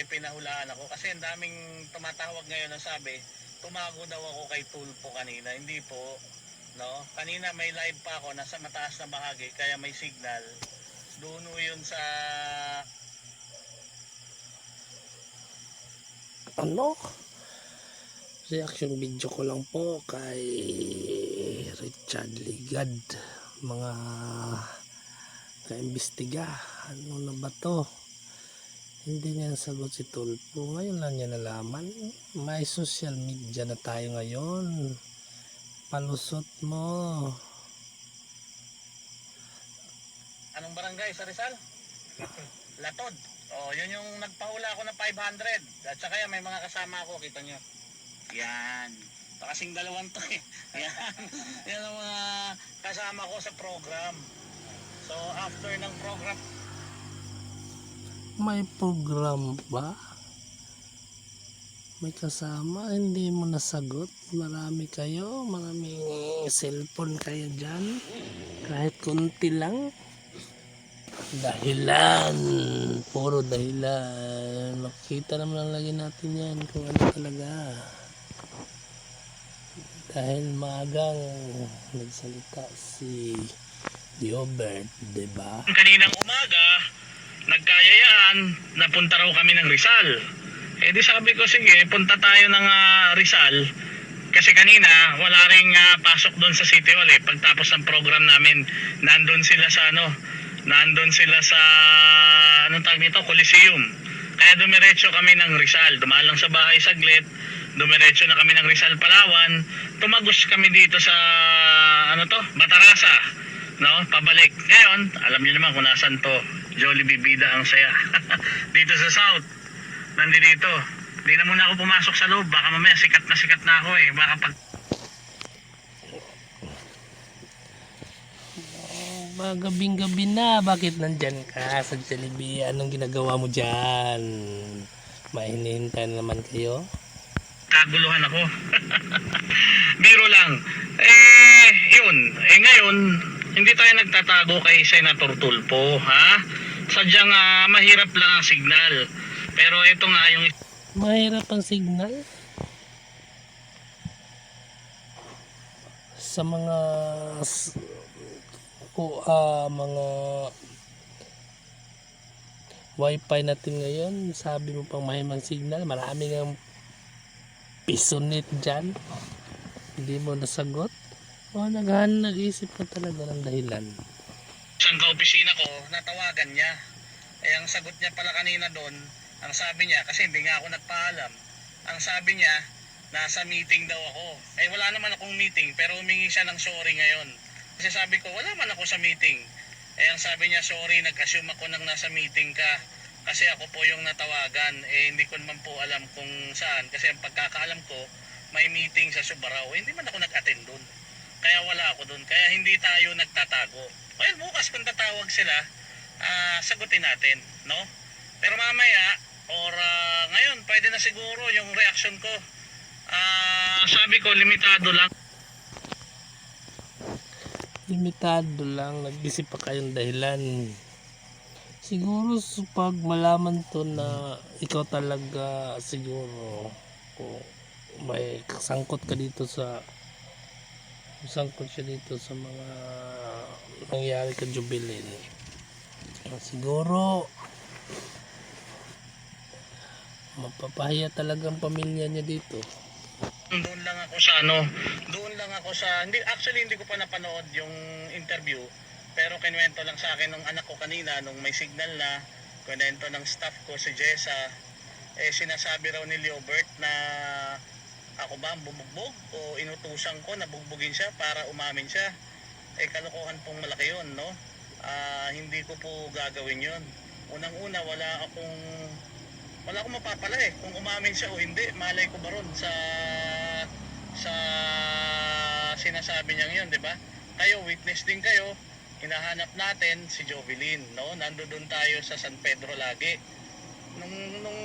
may pinahulaan ako? Kasi ang daming tumatawag ngayon ang sabi, tumago daw ako kay Tulpo kanina. Hindi po, no? Kanina may live pa ako, nasa mataas na bahagi, kaya may signal. Doon yun sa ano reaction video ko lang po kay Richard Ligad mga kaimbestiga ano na ba to hindi niya nasagot si Tulpo ngayon lang niya nalaman may social media na tayo ngayon palusot mo Anong barangay sa Rizal? Latod. Oh, yun yung nagpahula ako ng 500. At saka yan, may mga kasama ako, kita nyo. Yan. Kasing dalawang to eh. Yan. Yan ang mga kasama ko sa program. So, after ng program, may program ba? May kasama? Hindi mo nasagot? Marami kayo? Maraming cellphone kayo dyan? Kahit konti lang? Dahilan. Puro dahilan. Makita naman lang lagi natin yan kung ano talaga. Dahil maagang nagsalita si Diobert, diba? kaninang umaga, nagkayayaan, napunta raw kami ng Rizal. Eh di sabi ko, sige, punta tayo ng ah, Rizal. Kasi kanina, wala ring ah, pasok doon sa City Hall eh. Pagtapos ng program namin, nandun sila sa ano, nandun sila sa, anong tawag nito, Coliseum. Kaya dumiretso kami ng Rizal. Dumaan lang sa bahay saglit. Dumiretso na kami ng Rizal, Palawan. Tumagos kami dito sa, ano to, Batarasa no? Pabalik. Ngayon, alam niyo naman kung nasan to. Jolly Bibida ang saya. dito sa South. Nandito. Hindi na muna ako pumasok sa loob. Baka mamaya sikat na sikat na ako eh. Baka pag Ba, gabing-gabi na. Bakit nandyan ka sa Jollibee? Anong ginagawa mo dyan? Mahinihintay na naman kayo? kaguluhan ako. Biro lang. Eh, yun. Eh ngayon, hindi tayo nagtatago kay Senator Tulpo, ha? Sadyang ah, mahirap lang ang signal. Pero ito nga yung Mahirap ang signal. Sa mga s- ko ah, mga wifi natin ngayon, sabi mo pang mahimang signal, maraming ang pisonit dyan. Hindi mo nasagot. O naghan nag-isip ka talaga ng dahilan. isang kaopisina ko, natawagan niya. Eh, ang sagot niya pala kanina doon, ang sabi niya, kasi hindi nga ako nagpaalam, ang sabi niya, nasa meeting daw ako. Eh, wala naman akong meeting, pero humingi siya ng sorry ngayon. Kasi sabi ko, wala man ako sa meeting. Eh, ang sabi niya, sorry, nag-assume ako nang nasa meeting ka. Kasi ako po yung natawagan. Eh, hindi ko naman po alam kung saan. Kasi ang pagkakaalam ko, may meeting sa Subarao. Eh, hindi man ako nag-attend doon. Kaya wala ako doon. Kaya hindi tayo nagtatago. Well, bukas kung tatawag sila, ah, sagutin natin, no? Pero mamaya, or ah, ngayon, pwede na siguro yung reaction ko. Ah, sabi ko, limitado lang. limitado lang nag-isip pa kayong dahilan siguro pag malaman to na ikaw talaga siguro kung may sangkot ka dito sa sangkot siya dito sa mga nangyari ka jubilin siguro mapapahiya talaga ang pamilya niya dito. Doon lang ako sa ano, doon lang ako sa, hindi, actually hindi ko pa napanood yung interview, pero kinuwento lang sa akin ng anak ko kanina nung may signal na, kinuwento ng staff ko si Jessa, eh sinasabi raw ni Leobert na ako ba ang bumugbog o inutusan ko na bugbugin siya para umamin siya. Eh kalokohan pong malaki yun, no? Ah, hindi ko po gagawin yun. Unang-una, wala akong wala akong mapapala eh kung umamin siya o hindi malay ko ba ron sa sa sinasabi niyang yun di ba kayo witness din kayo hinahanap natin si Jovelyn no nandoon tayo sa San Pedro lagi nung nung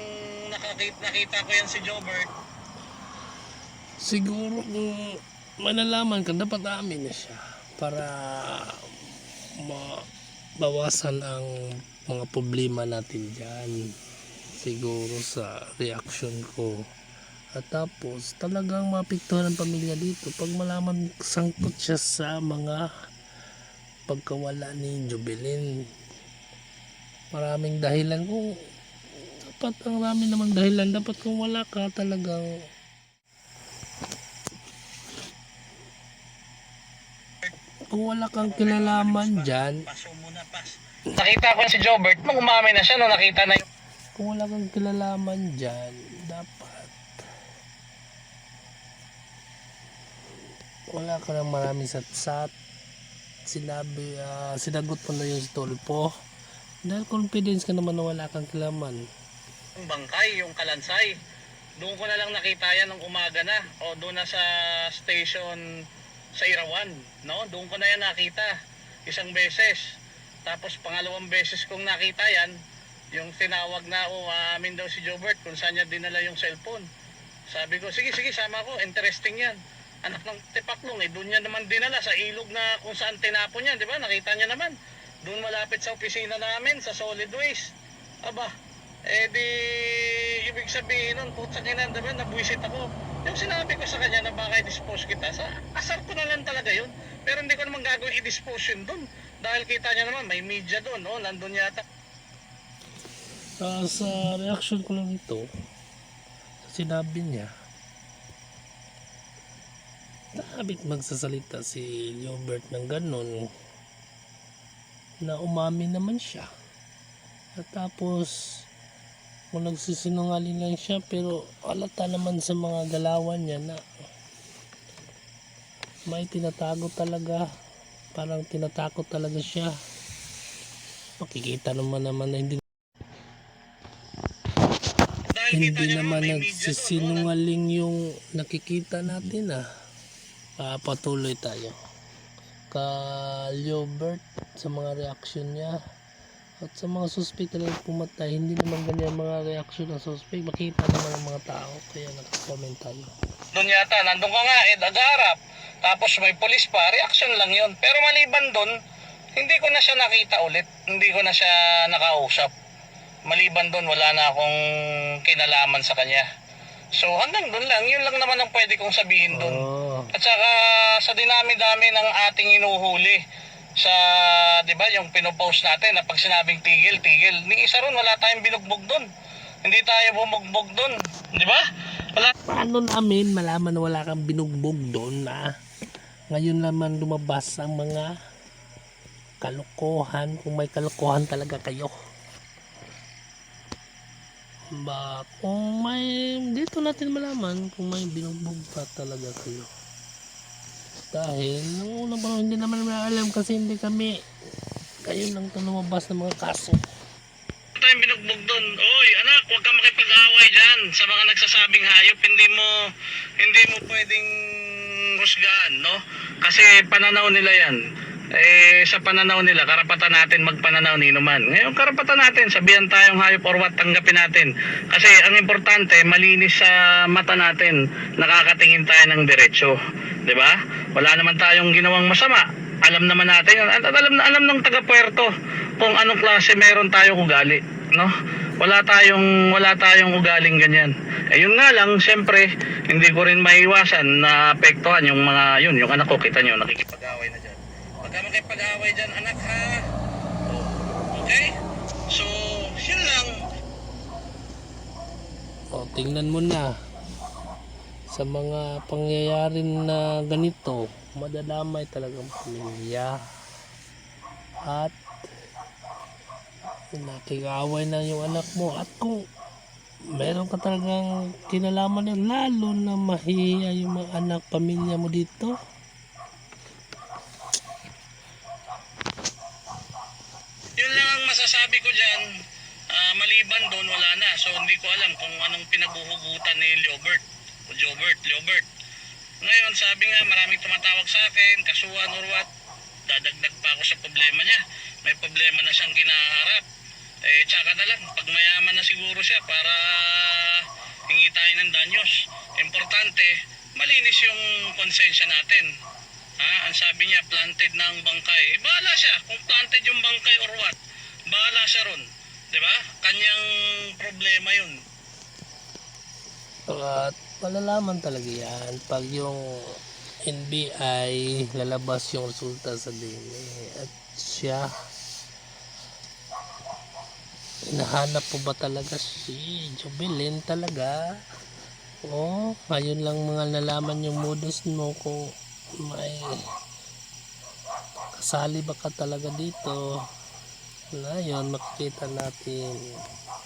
nakakita nakita ko yan si Jobert siguro kung malalaman ka, dapat amin na siya para mabawasan ang mga problema natin dyan. Siguro sa reaction ko. At tapos, talagang mapiktuhan ang pamilya dito pag malaman sangkot siya sa mga pagkawala ni Jubilin. Maraming dahilan kung dapat ang rami namang dahilan dapat kung wala ka talagang kung wala kang kinalaman dyan. Nakita ko si Jobert, nung umami na siya, nung nakita na yung kung wala kang kinalaman dyan dapat wala ka ng maraming satsat sinabi ah, sinagot mo na yung si Tolpo dahil confidence ka naman na wala kang kinalaman bangkay, yung kalansay. Doon ko na lang nakita yan nung umaga na. O doon na sa station sa Irawan. No? Doon ko na yan nakita. Isang beses. Tapos pangalawang beses kong nakita yan, yung tinawag na o amin daw si Jobert kung saan niya dinala yung cellphone. Sabi ko, sige, sige, sama ko. Interesting yan. Anak ng tipaklong, eh, doon niya naman dinala sa ilog na kung saan tinapon niya, di ba? Nakita niya naman. Doon malapit sa opisina namin, sa solid waste. Aba, eh di, ibig sabihin nun, putsa kinan, diba, nabuisit ako. Yung sinabi ko sa kanya na baka i-dispose kita, sa asar ko na lang talaga yun. Pero hindi ko naman gagawin i-dispose yun dun. Dahil kita niya naman, may media doon, no? nandun yata. Ah, sa reaction ko lang ito, sinabi niya, nakabit magsasalita si Gilbert ng ganun, na umami naman siya. At tapos, kung nagsisinungaling lang siya, pero alata naman sa mga galawan niya na may tinatago talaga. Parang tinatakot talaga siya. Makikita naman naman na hindi hindi naman nagsisinungaling yung nakikita natin ah. Ah, patuloy tayo. Ka Liobert sa mga reaction niya at sa mga suspect na pumatay, hindi naman ganyan mga reaction ng suspect. Makita naman ng mga tao, kaya nakakomment tayo. Doon yata, nandun ka nga, eh, nag-aarap. Tapos may polis pa, reaction lang yun. Pero maliban doon, hindi ko na siya nakita ulit. Hindi ko na siya nakausap. Maliban doon, wala na akong kinalaman sa kanya. So hanggang doon lang, yun lang naman ang pwede kong sabihin doon. Oh, At saka sa dinami-dami ng ating inuhuli sa, 'di ba, yung pinopost natin na pag sinabing tigil, tigil, ni isa ron wala tayong binugbog doon. Hindi tayo bumugbog doon, 'di ba? Wala. Paano namin malaman na wala kang binugbog doon na ngayon naman lumabas ang mga kalokohan kung may kalokohan talaga kayo. Ba kung may dito natin malaman kung may binugbog pa talaga kayo dahil nung unang panahon hindi naman alam kasi hindi kami kayo lang ito lumabas ng mga kaso tayong binugbog doon. Oy, anak, huwag ka makipag-away dyan sa mga nagsasabing hayop. Hindi mo, hindi mo pwedeng husgahan, no? Kasi pananaw nila yan. Eh, sa pananaw nila, karapatan natin magpananaw ni man. Ngayon, karapatan natin, sabihan tayong hayop or what, tanggapin natin. Kasi ang importante, malinis sa mata natin, nakakatingin tayo ng diretsyo. 'Di ba? Wala naman tayong ginawang masama. Alam naman natin, at alam na alam ng taga Puerto kung anong klase meron tayong ugali, no? Wala tayong wala tayong ugaling ganyan. Eh yun nga lang, siyempre, hindi ko rin maiwasan na apektuhan yung mga yun, yung anak ko kita niyo nakikipag-away na diyan. Pagka makipag-away diyan, anak ha. Oh, Okay? So, yun lang. O, tingnan mo na. Sa mga pangyayari na ganito, madadamay talagang pamilya. At nakikaway na yung anak mo. At kung meron ka talagang kinalaman na lalo na mahihiya yung mga anak, pamilya mo dito. Yun lang ang masasabi ko dyan. Ah, maliban doon, wala na. So, hindi ko alam kung anong pinaguhugutan ni Leobert. O Jobert, Leobert. Ngayon, sabi nga, maraming tumatawag sa akin, kasuhan or what. Dadagdag pa ako sa problema niya. May problema na siyang kinaharap. Eh, tsaka na lang. Pag mayaman na siguro siya para hingi tayo ng danyos. Importante, malinis yung konsensya natin. Ha? Ang sabi niya, planted na ang bangkay. Eh, bahala siya kung planted yung bangkay or what. Bahala siya ron. Ba? Kanyang problema yun. At malalaman talaga yan. Pag yung NBI lalabas yung resulta sa DNA at siya hinahanap po ba talaga si Jubilin talaga? O ngayon lang mga nalaman yung modus mo kung may kasali ba ka talaga dito. Na yun makikita natin.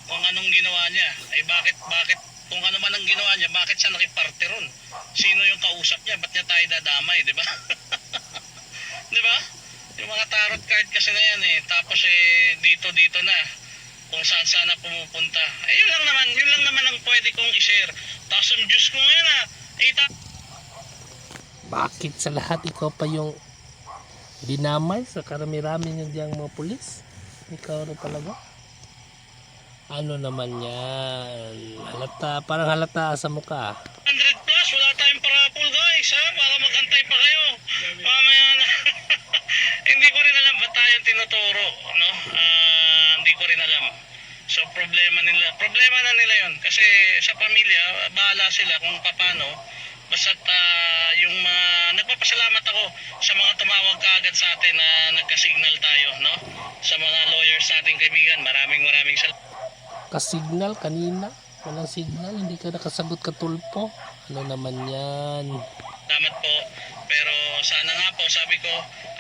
Kung anong ginawa niya. Ay bakit, bakit, kung ano man ang ginawa niya, bakit siya nakiparte ron? Sino yung kausap niya? Ba't niya tayo dadamay, di ba? di ba? Yung mga tarot card kasi na yan eh. Tapos eh, dito-dito na. Kung saan sana pumupunta. Eh, yun lang naman, yun lang naman ang pwede kong i-share. Tapos yung Diyos ko ngayon ah. Eh, ta- bakit sa lahat ikaw pa yung dinamay sa karami-rami nyo diyang mga pulis? Ikaw na talaga? Ano naman yan? Halata, parang halata sa mukha. 100 plus, wala tayong parapol guys ha, para magantay pa kayo. Mamaya na. hindi ko rin alam ba't tayo tinuturo, no? Ah, hindi ko rin alam. So problema nila, problema na nila yon kasi sa pamilya, bahala sila kung paano. Basta yung mga, nagpapasalamat ako sa mga tumawag kaagad sa atin na nagka-signal tayo, no? Sa mga lawyers nating kaibigan, maraming. Kasignal kanina. Walang signal. Hindi ka nakasagot ka tulpo. Ano naman yan? Salamat po. Pero sana nga po, sabi ko,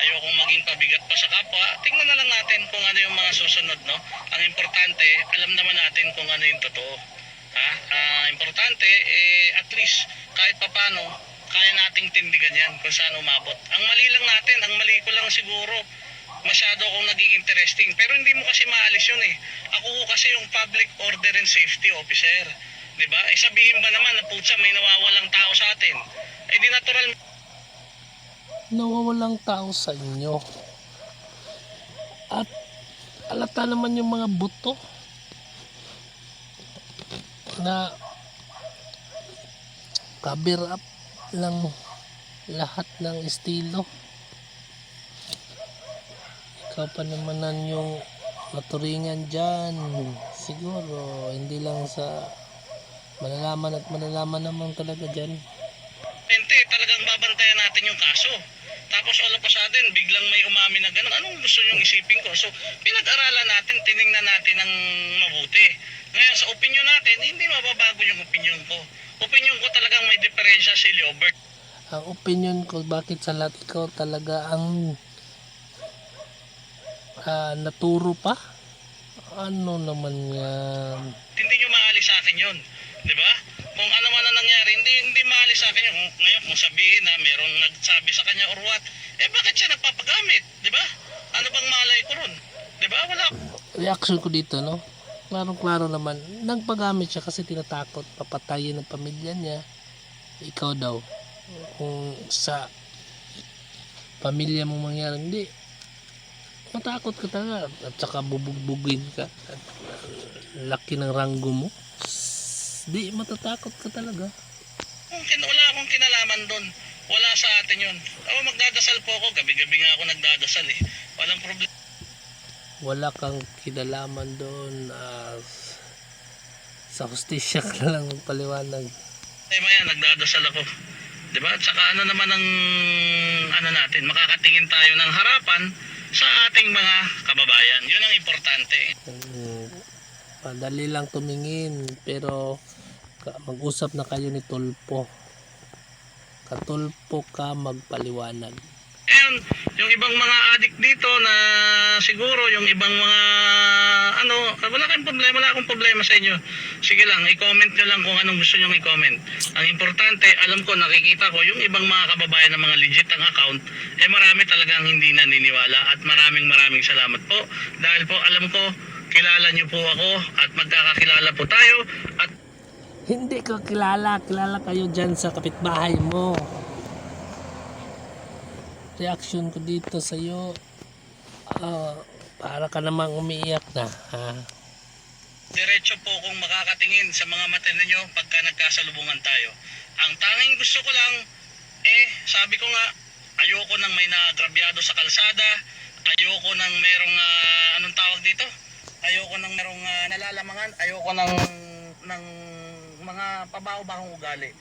ayokong maging pabigat pa sa kapwa. Tingnan na lang natin kung ano yung mga susunod, no? Ang importante, alam naman natin kung ano yung totoo. Ha? Ah, importante, eh, at least, kahit papano, kaya nating tindigan yan kung saan umabot. Ang mali lang natin, ang mali ko lang siguro, masyado akong naging interesting. Pero hindi mo kasi maalis yun eh. Ako ko kasi yung public order and safety officer. 'Di ba? Eh sabihin ba naman na putsa may nawawalang tao sa atin? Eh di natural Nawawalang tao sa inyo. At alata naman yung mga buto na cover up lang lahat ng estilo. Ikaw pa naman yung maturingan dyan. Siguro, hindi lang sa malalaman at malalaman naman talaga dyan. Pente, talagang babantayan natin yung kaso. Tapos all of a sudden, biglang may umamin na gano'n. Anong gusto nyong isipin ko? So, pinag-aralan natin, tiningnan natin ng mabuti. Ngayon, sa opinion natin, hindi mababago yung opinion ko. Opinion ko talagang may diferensya si Leobert. ang opinion ko bakit sa lahat ikaw talaga ang ah, naturo pa ano naman yan Hindi nyo maalis sa akin yun. Di ba? Kung ano man ang nangyari, hindi, hindi maalis sa akin yun. Kung- Ngayon, kung sabihin na merong nagsabi sa kanya or what, eh bakit siya nagpapagamit? Di ba? Ano bang malay ko ron? Di ba? Wala reaction ko dito no klarong klaro naman nagpagamit siya kasi tinatakot papatayin ng pamilya niya ikaw daw kung sa pamilya mo mangyari hindi matakot ka talaga at saka bubugbugin ka at laki ng ranggo mo di matatakot ka talaga wala akong kinalaman doon. Wala sa atin yun. Ako magdadasal po ako. Gabi-gabi nga ako nagdadasal eh. Walang problema. wala kang kinalaman doon as sa hostisya ka lang magpaliwanag Eh maya, nagdadasal ako. Di ba? At saka ano naman ang ano natin, makakatingin tayo ng harapan sa ating mga kababayan. Yun ang importante. Mm, Madali lang tumingin pero mag-usap na kayo ni Tulpo. Katulpo ka magpaliwanag. Ayun, yung ibang mga adik dito na siguro yung ibang mga ano, wala kayong problema, wala akong problema sa inyo. Sige lang, i-comment nyo lang kung anong gusto nyo i-comment. Ang importante, alam ko, nakikita ko, yung ibang mga kababayan na mga legit ang account, eh marami talagang hindi naniniwala at maraming maraming salamat po. Dahil po, alam ko, kilala nyo po ako at magkakakilala po tayo at Hindi ko kilala. Kilala kayo dyan sa kapitbahay mo. Reaction ko dito sa iyo. para ka namang umiiyak na. Ha? diretso po kung makakatingin sa mga mata ninyo pagka nagkasalubungan tayo. Ang tanging gusto ko lang, eh, sabi ko nga, ayoko nang may nagrabyado sa kalsada, ayoko nang merong, ah, anong tawag dito? Ayoko nang merong ah, nalalamangan, ayoko nang, ng mga pabaho-bahong ugali.